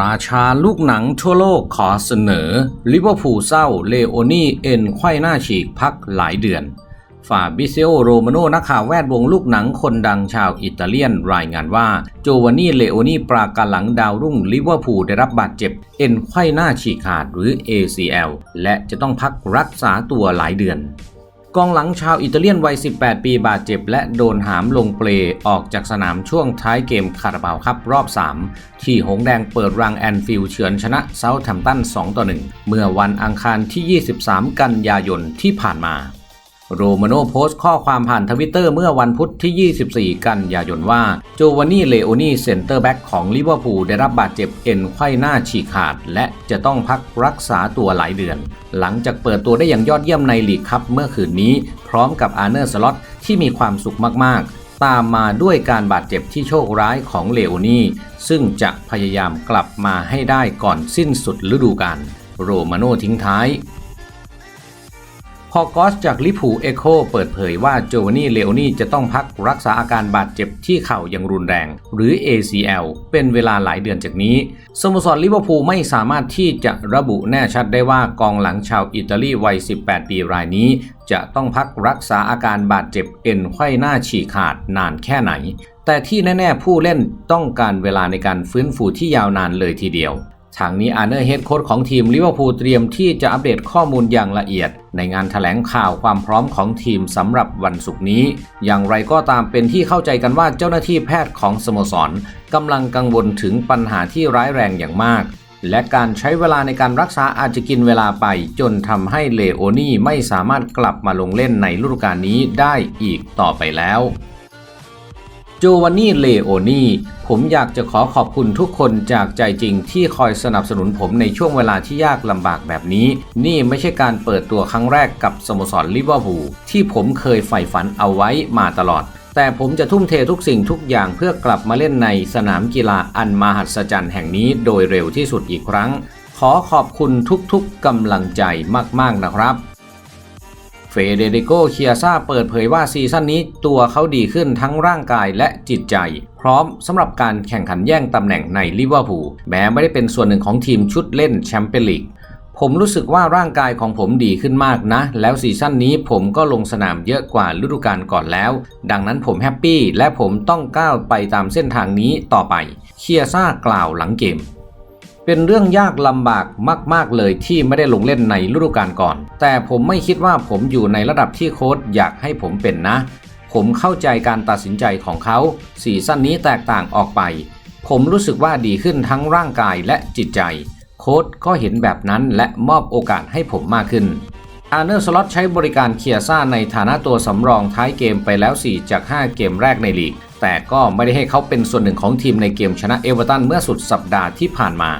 ราชาลูกหนังทั่วโลกขอเสนอ ลิเวอร์พูลเศร้าเลโอนี่เอ็นไข้หน้าฉีกพักหลายเดือนฟาบิเซโอโรมาโนนักข่าวแวดวงลูกหนังคนดังชาวอิตาเลียนรายงานว่า โจวานนี่เลโอนี่ปราการหลังดาวรุ่งลิเวอร์พูลได้รับบาดเจ็บ เอ็นไข้หน้าฉีกขาดหรือ ACL และจะต้องพักรักษาตัวหลายเดือน กองหลังชาวอิตาเลียนวัย 18 ปีบาดเจ็บ และโดนหามลงเปลออกจากสนามช่วงท้ายเกมคาราบาวครับรอบ 3 ที่หงแดงเปิดรังแอนฟิลด์เฉือนชนะเซาท์แฮมป์ตัน 2 ต่อ 1 เมื่อวันอังคารที่ 23 กันยายนที่ผ่านมา โรมาโนโพสต์ข้อความผ่านทวิตเตอร์เมื่อวันพุธที่ 24 กันยายนว่า โจวานนี่เลโอนี่เซนเตอร์แบ็กของลิเวอร์พูลได้รับบาดเจ็บเอ็นไขว้หน้าฉีกขาด และจะต้องพักรักษาตัวหลายเดือน หลังจากเปิดตัวได้อย่างยอดเยี่ยมในลีกคัพเมื่อคืนนี้ พร้อมกับอาร์เนอร์สล็อตที่มีความสุขมากๆ ตามมาด้วยการบาดเจ็บที่โชคร้ายของเลโอนี่ซึ่งจะพยายามกลับมาให้ได้ก่อนสิ้นสุดฤดูกาลโรมาโนทิ้งท้าย พอกอสจากลิพูเอโคเปิดเผยว่าโจวานี่เลโอนี่จะต้องพักรักษาอาการบาดเจ็บที่เข่าอย่างรุนแรง หรือ ACL เป็นเวลาหลายเดือนจากนี้ สโมสรลิเวอร์พูลไม่สามารถที่จะระบุแน่ชัดได้ว่ากองหลังชาวอิตาลีวัย 18 ปีรายนี้ จะต้องพักรักษาอาการบาดเจ็บเอ็นไขว้หน้าฉีกขาดนานแค่ไหน แต่ที่แน่ ๆ ผู้เล่นต้องการเวลาในการฟื้นฟูที่ยาวนานเลยทีเดียว ทางนี้อาร์เนอร์เฮดโค้ชของทีมลิเวอร์พูลเตรียมที่จะอัปเดตข้อมูลอย่างละเอียด ในงานถแถลงข่าวความพร้อมของทีมสำหรับวันศุกร์นี้ อย่างไรก็ตามเป็นที่เข้าใจกันว่าเจ้าหน้าที่แพทย์ของสโมสรกำลังกังวลถึงปัญหาที่ร้ายแรงอย่างมาก และการใช้เวลาในการรักษาอาจจะกินเวลาไป จนทำให้เลโอนี่ไม่สามารถกลับมาลงเล่นในฤดูกาลนี้ได้อีกต่อไปแล้ว โจวานนี่ เลโอนี่ ผมอยากจะขอขอบคุณทุกคนจากใจจริงที่คอยสนับสนุนผมในช่วงเวลาที่ยากลำบากแบบนี้ นี่ไม่ใช่การเปิดตัวครั้งแรกกับสโมสรลิเวอร์พูลที่ผมเคยใฝ่ฝันเอาไว้มาตลอด แต่ผมจะทุ่มเททุกสิ่งทุกอย่างเพื่อกลับมาเล่นในสนามกีฬาอันมหัศจรรย์แห่งนี้โดยเร็วที่สุดอีกครั้ง ขอขอบคุณทุกๆกำลังใจมากๆนะครับ เฟเดริโกเคียซาเปิดเผยว่าซีซั่นนี้ตัวเขาดีขึ้นทั้งร่างกายและจิตใจ พร้อมสำหรับการแข่งขันแย่งตำแหน่งในลิเวอร์พูลแม้ไม่ได้เป็นส่วนหนึ่งของทีมชุดเล่นแชมเปี้ยนลีกผมรู้สึกว่าร่างกายของผมดีขึ้นมากนะ แล้วซีซั่นนี้ผมก็ลงสนามเยอะกว่าฤดูกาลก่อนแล้ว ดังนั้นผมแฮปปี้และผมต้องก้าวไปตามเส้นทางนี้ต่อไป เคียซ่ากล่าวหลังเกม เป็นเรื่องยากลำบากมาก ๆ เลยที่ไม่ได้ลงเล่นในฤดูกาลก่อน แต่ผมไม่คิดว่าผมอยู่ในระดับที่โค้ชอยากให้ผมเป็นนะ ผมเข้าใจการตัดสินใจของเขาซีซั่นนี้แตกต่างออกไป ผมรู้สึกว่าดีขึ้นทั้งร่างกายและจิตใจ โค้ชก็เห็นแบบนั้นและมอบโอกาสให้ผมมากขึ้นอาร์เนอร์สล็อตใช้บริการเคียซ่าในฐานะตัวสำรองท้ายเกมไปแล้ว 4 จาก 5 เกมแรกในลีก แต่ก็ไม่ได้ให้เขาเป็นส่วนหนึ่งของทีมในเกมชนะเอเวอร์ตันเมื่อสุดสัปดาห์ที่ผ่านมา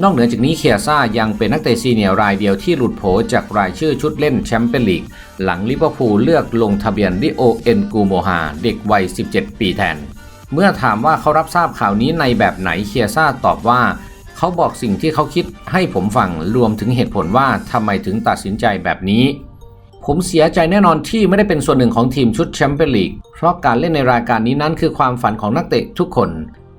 นอกเหนือจากนี้เคียซ่ายังเป็นนักเตะซีเนียร์รายเดียวที่หลุดโผจากรายชื่อชุดเล่นแชมเปี้ยนลีก หลังลิเวอร์พูลเลือกลงทะเบียนดิโอเอ็นกูโมฮาเด็กวัย 17 ปีแทน เมื่อถามว่าเขารับทราบข่าวนี้ในแบบไหนเคียซ่าตอบว่า เขาบอกสิ่งที่เขาคิดให้ผมฟังรวมถึงเหตุผลว่าทำไมถึงตัดสินใจแบบนี้ผมเสียใจแน่นอนที่ไม่ได้เป็นส่วนหนึ่งของทีมชุดแชมเปี้ยนลีก เพราะการเล่นในรายการนี้นั้นคือความฝันของนักเตะทุกคน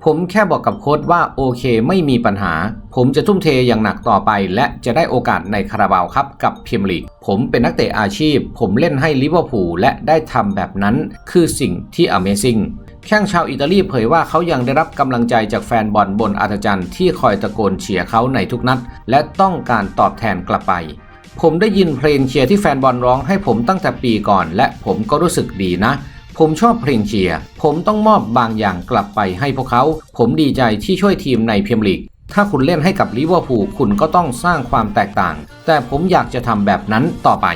ผมแค่บอกกับโค้ชว่าโอเคไม่มีปัญหา ผมจะทุ่มเทอย่างหนักต่อไป และจะได้โอกาสในคาราบาวครับกับพรีเมียร์ลีก ผมเป็นนักเตะอาชีพ ผมเล่นให้ลิเวอร์พูลและได้ทำแบบนั้นคือสิ่งที่ Amazing แข้งชาวอิตาลีเผยว่าเขายังได้รับกำลังใจจากแฟนบอลบนอาจารย์ที่คอยตะโกนเชียร์เขาในทุกนัด และต้องการตอบแทนกลับไป ผมได้ยินเพลงเชียร์ที่แฟนบอลร้องให้ผมตั้งแต่ปีก่อน และผมก็รู้สึกดีนะ ผมชอบเพลงเชียร์ ผมต้องมอบบางอย่างกลับไปให้พวกเขา ผมดีใจที่ช่วยทีมในเพียร์ลีก ถ้าคุณเล่นให้กับลิเวอร์พูลคุณก็ต้องสร้างความแตกต่าง แต่ผมอยากจะทำแบบนั้นต่อไป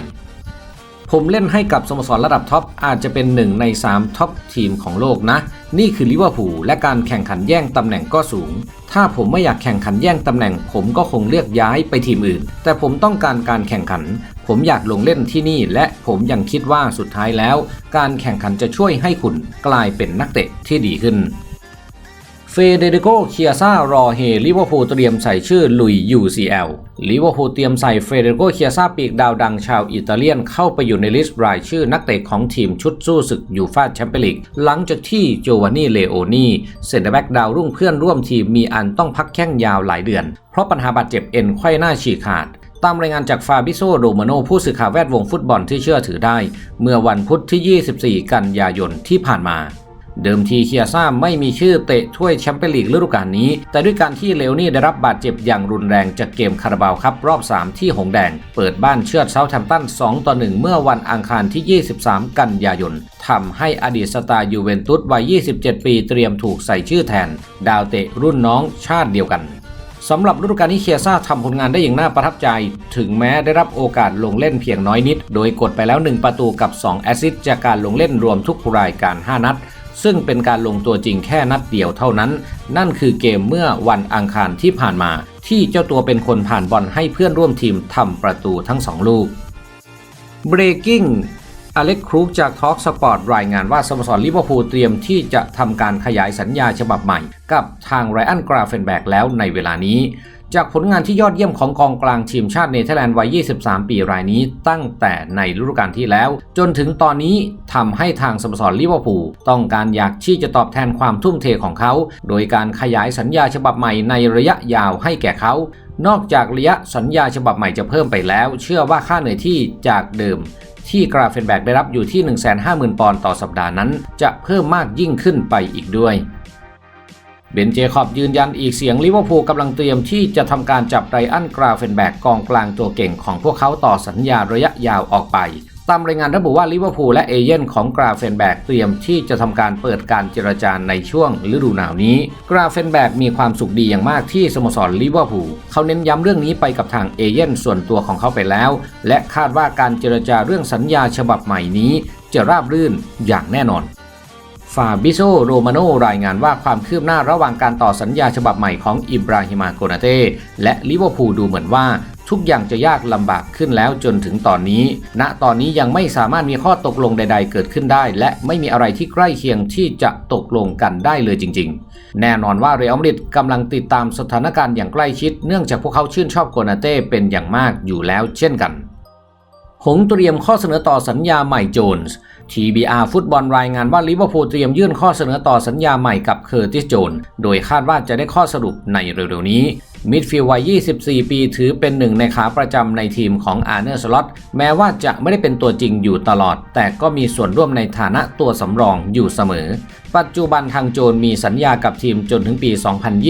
ผมเล่นให้กับสโมสรระดับท็อปอาจจะเป็นหนึ่งใน 3 ท็อปทีมของโลกนะ นี่คือลิเวอร์พูลและการแข่งขันแย่งตำแหน่งก็สูง ถ้าผมไม่อยากแข่งขันแย่งตำแหน่ง ผมก็คงเลือกย้ายไปทีมอื่น แต่ผมต้องการการแข่งขัน ผมอยากลงเล่นที่นี่ และผมยังคิดว่าสุดท้ายแล้ว การแข่งขันจะช่วยให้คุณกลายเป็นนักเตะที่ดีขึ้น เฟเดริโกเคียซารอเฮลิเวอร์พูลเตรียมใส่ชื่อลุย UCL ลิเวอร์พูลเตรียมใส่เฟเดริโกเคียซาปีกดาวดังชาวอิตาเลียนเข้าไปอยู่ในลิสต์รายชื่อนักเตะของทีมชุดสู้ศึกยูฟาแชมเปี้ยนลีกหลังจากที่โจวานนี่เลโอนีเซนเตอร์แบ็กดาวรุ่งเพื่อนร่วมทีมมีอันต้องพักแข้งยาวหลายเดือน เพราะปัญหาบาดเจ็บเอ็นไขว้หน้าฉีกขาดตามรายงานจากฟาบิโซโรมาโนผู้สื่อข่าวแวดวงฟุตบอลที่เชื่อถือได้ เมื่อวันพุธที่ 24 กันยายนที่ผ่านมา เดิมทีเคียซ่าไม่มีชื่อเตะถ้วยแชมเปี้ยนลีกฤดูกาลนี้ แต่ด้วยการที่เลวนี่ได้รับบาดเจ็บอย่างรุนแรงจากเกมคาราบาวครับรอบ 3 ที่หงแดง เปิดบ้านเชือดเซาท์แฮมป์ตัน 2 ต่อ 1 เมื่อวันอังคารที่ 23 กันยายนทำให้อดีตสตาร์ยูเวนตุสวัย 27 ปีเตรียมถูกใส่ชื่อแทน ดาวเตะรุ่นน้องชาติเดียวกันสำหรับฤดูกาลนี้เคียซ่าทำผลงานได้อย่างน่าประทับใจ ถึงแม้ได้รับโอกาสลงเล่นเพียงน้อยนิด โดยกดไปแล้ว 1 ประตูกับ 2 แอสซิสต์จากการลงเล่นรวมทุกรายการ 5 นัด ซึ่งเป็นการลงตัวจริงแค่นัดเดียวเท่านั้น นั่นคือเกมเมื่อวันอังคารที่ผ่านมา ที่เจ้าตัวเป็นคนผ่านบอลให้เพื่อนร่วมทีมทำประตูทั้งสองลูก Breaking อเล็กครูกจากทอล์กสปอร์ตรายงานว่าสโมสรลิเวอร์พูลเตรียมที่จะทำการขยายสัญญาฉบับใหม่ กับทางไรอันกราเฟนแบกแล้วในเวลานี้ จากผลงานที่ยอดเยี่ยมของกองกลางทีมชาติเนเธอร์แลนด์วัย 23 ปีรายนี้ ตั้งแต่ในฤดูกาลที่แล้ว จนถึงตอนนี้ทำให้ทางสโมสรลิเวอร์พูลต้องการอยากที่จะตอบแทนความทุ่มเทของเขา โดยการขยายสัญญาฉบับใหม่ในระยะยาวให้แก่เขานอกจากระยะสัญญาฉบับใหม่จะเพิ่มไปแล้ว เชื่อว่าค่าเหนื่อยที่จากเดิม ที่กราเฟนแบกได้รับอยู่ที่ 150,000 ปอนด์ต่อสัปดาห์นั้น จะเพิ่มมากยิ่งขึ้นไปอีกด้วย เบนเจคอบยืนยันอีกเสียงลิเวอร์พูลกำลังเตรียมที่จะทำการจับไรอันกราเฟนแบกกองกลางตัวเก่งของพวกเขาต่อสัญญาระยะยาวออกไป ตามรายงานระบุว่าลิเวอร์พูลและเอเย่นของกราเฟนแบกเตรียมที่จะทำการเปิดการเจรจาในช่วงฤดูหนาวนี้ กราเฟนแบกมีความสุขดีอย่างมากที่สโมสรลิเวอร์พูลเขาเน้นย้ำเรื่องนี้ไปกับทางเอเย่นส่วนตัวของเขาไปแล้ว และคาดว่าการเจรจาเรื่องสัญญาฉบับใหม่นี้จะราบรื่นอย่างแน่นอน ฟาบิโซโรมาโนรายงานว่าความคืบหน้าระหว่างการต่อสัญญาฉบับใหม่ของอิบราฮิมาโกนาเต้และลิเวอร์พูลดูเหมือนว่าทุกอย่างจะยากลำบากขึ้นแล้วจนถึงตอนนี้ ณ ตอนนี้ยังไม่สามารถมีข้อตกลงใด ๆ เกิดขึ้นได้ และไม่มีอะไรที่ใกล้เคียงที่จะตกลงกันได้เลยจริง ๆ แน่นอนว่าเรอัลมาดริดกำลังติดตามสถานการณ์อย่างใกล้ชิด เนื่องจากพวกเขาชื่นชอบโกนาเต้เป็นอย่างมากอยู่แล้วเช่นกัน หงเตรียมข้อเสนอต่อสัญญาใหม่โจนส์ TBR ฟุตบอลรายงานว่าลิเวอร์พูลเตรียมยื่นข้อเสนอต่อสัญญาใหม่กับเคอร์ติสโจน โดยคาดว่าจะได้ข้อสรุปในเร็วๆนี้มิดฟิลด์วัย 24 ปีถือเป็นหนึ่งในขาประจำในทีมของอาร์เนอร์สล็อต แม้ว่าจะไม่ได้เป็นตัวจริงอยู่ตลอด แต่ก็มีส่วนร่วมในฐานะตัวสำรองอยู่เสมอ ปัจจุบันทางโจนมีสัญญากับทีมจนถึงปี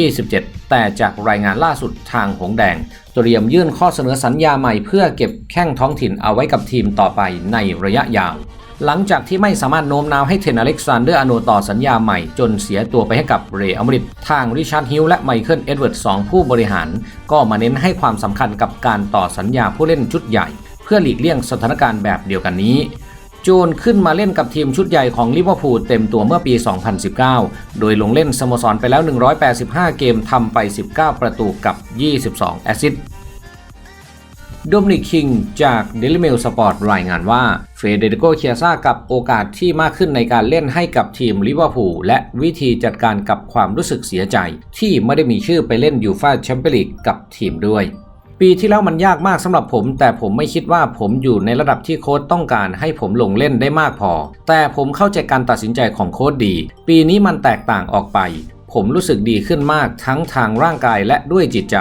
2027 แต่จากรายงานล่าสุดทางหงแดง เตรียมยื่นข้อเสนอสัญญาใหม่เพื่อเก็บแข้งท้องถิ่นเอาไว้กับทีมต่อไปในระยะยาว หลังจากที่ไม่สามารถโน้มน้าวให้เทนอเล็กซานเดอร์อโนต่อสัญญาใหม่จนเสียตัวไปให้กับเรอัมริดทางริชาร์ดฮิลและไมเคิลเอ็ดเวิร์ดสองผู้บริหาร ก็มาเน้นให้ความสำคัญกับการต่อสัญญาผู้เล่นชุดใหญ่ เพื่อหลีกเลี่ยงสถานการณ์แบบเดียวกันนี้โจนขึ้นมาเล่นกับทีมชุดใหญ่ของลิเวอร์พูลเต็มตัวเมื่อปี 2019 โดยลงเล่นสโมสรไปแล้ว 185 เกมทำไป 19 ประตูกับ 22 แอสซิสต์ โดมินิกคิงจาก Daily Mail Sport รายงานว่าเฟเดริโกเคียซ่ากับโอกาสที่มากขึ้นในการเล่นให้กับทีมลิเวอร์พูลและวิธีจัดการกับความรู้สึกเสียใจ ที่ไม่ได้มีชื่อไปเล่นยูฟาแชมเปี้ยนลีกกับทีมด้วยปีที่แล้วมันยากมากสำหรับผม แต่ผมไม่คิดว่าผมอยู่ในระดับที่โค้ชต้องการให้ผมลงเล่นได้มากพอ แต่ผมเข้าใจการตัดสินใจของโค้ชดี ปีนี้มันแตกต่างออกไป ผมรู้สึกดีขึ้นมากทั้งทางร่างกายและด้วยจิตใจ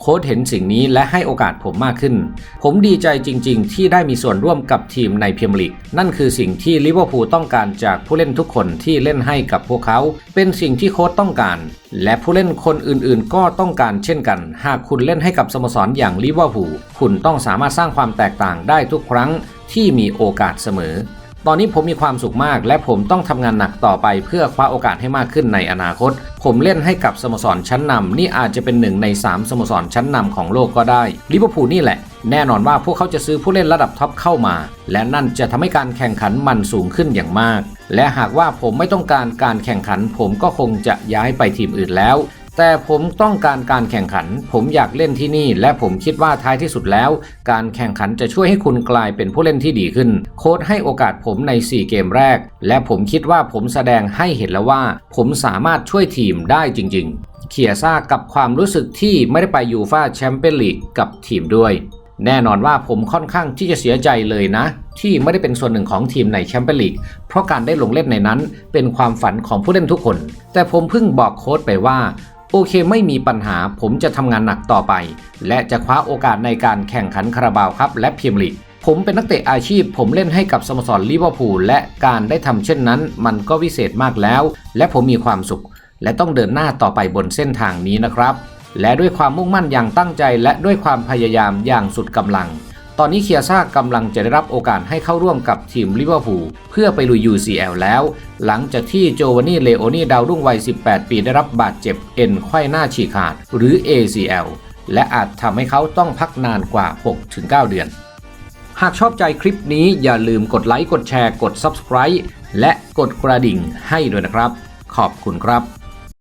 โค้ชเห็นสิ่งนี้และให้โอกาสผมมากขึ้น ผมดีใจจริง ๆ ที่ได้มีส่วนร่วมกับทีมในพรีเมียร์ลีก นั่นคือสิ่งที่ลิเวอร์พูลต้องการจากผู้เล่นทุกคนที่เล่นให้กับพวกเขา เป็นสิ่งที่โค้ชต้องการ และผู้เล่นคนอื่นๆ ก็ต้องการเช่นกัน หากคุณเล่นให้กับสโมสรอย่างลิเวอร์พูลคุณต้องสามารถสร้างความแตกต่างได้ทุกครั้งที่มีโอกาสเสมอ ตอนนี้ผมมีความสุขมาก และผมต้องทำงานหนักต่อไปเพื่อคว้าโอกาสให้มากขึ้นในอนาคต ผมเล่นให้กับสโมสรชั้นนำนี่อาจจะเป็นหนึ่งใน 3สโมสรชั้นนำของโลกก็ได้ลิเวอร์พูลนี่แหละ แน่นอนว่าพวกเขาจะซื้อผู้เล่นระดับท็อปเข้ามา และนั่นจะทำให้การแข่งขันมันสูงขึ้นอย่างมาก และหากว่าผมไม่ต้องการการแข่งขัน ผมก็คงจะย้ายไปทีมอื่นแล้ว แต่ผมต้องการการแข่งขัน ผมอยากเล่นที่นี่ และผมคิดว่าท้ายที่สุดแล้ว การแข่งขันจะช่วยให้คุณกลายเป็นผู้เล่นที่ดีขึ้น โค้ชให้โอกาสผมใน 4 เกมแรก และผมคิดว่าผมแสดงให้เห็นแล้วว่า ผมสามารถช่วยทีมได้จริง ๆเคียซ่ากับความรู้สึกที่ไม่ได้ไปยูฟาแชมเปี้ยนลีกกับทีมด้วย แน่นอนว่าผมค่อนข้างที่จะเสียใจเลยนะ ที่ไม่ได้เป็นส่วนหนึ่งของทีมในแชมเปี้ยนลีกเพราะการได้ลงเล่นในนั้นเป็นความฝันของผู้เล่นทุกคน แต่ผมเพิ่งบอกโค้ชไปว่า โอเคไม่มีปัญหาผมจะทำงานหนักต่อไป และจะคว้าโอกาสในการแข่งขันคาราบาวครับและเมียร์ลีกผมเป็นนักเตะอาชีพ ผมเล่นให้กับสโมสรลิเวอร์พูลและการได้ทำเช่นนั้น มันก็วิเศษมากแล้ว และผมมีความสุข และต้องเดินหน้าต่อไปบนเส้นทางนี้นะครับ และด้วยความมุ่งมั่นอย่างตั้งใจและด้วยความพยายามอย่างสุดกำลัง ตอนนี้เคียซ่ากำลังจะได้รับโอกาสให้เข้าร่วมกับทีมลิเวอร์พูลเพื่อไปลุย UCL แล้ว หลังจากที่โจวานี่เลโอนี่ดาวรุ่งวัย 18 ปีได้รับบาดเจ็บเอ็นไขว้หน้าฉีกขาด หรือ ACL และอาจทำให้เขาต้องพักนานกว่า 6-9 เดือน หากชอบใจคลิปนี้อย่าลืมกดไลค์กดแชร์กด Subscribe และกดกระดิ่งให้ด้วยนะครับ ขอบคุณครับ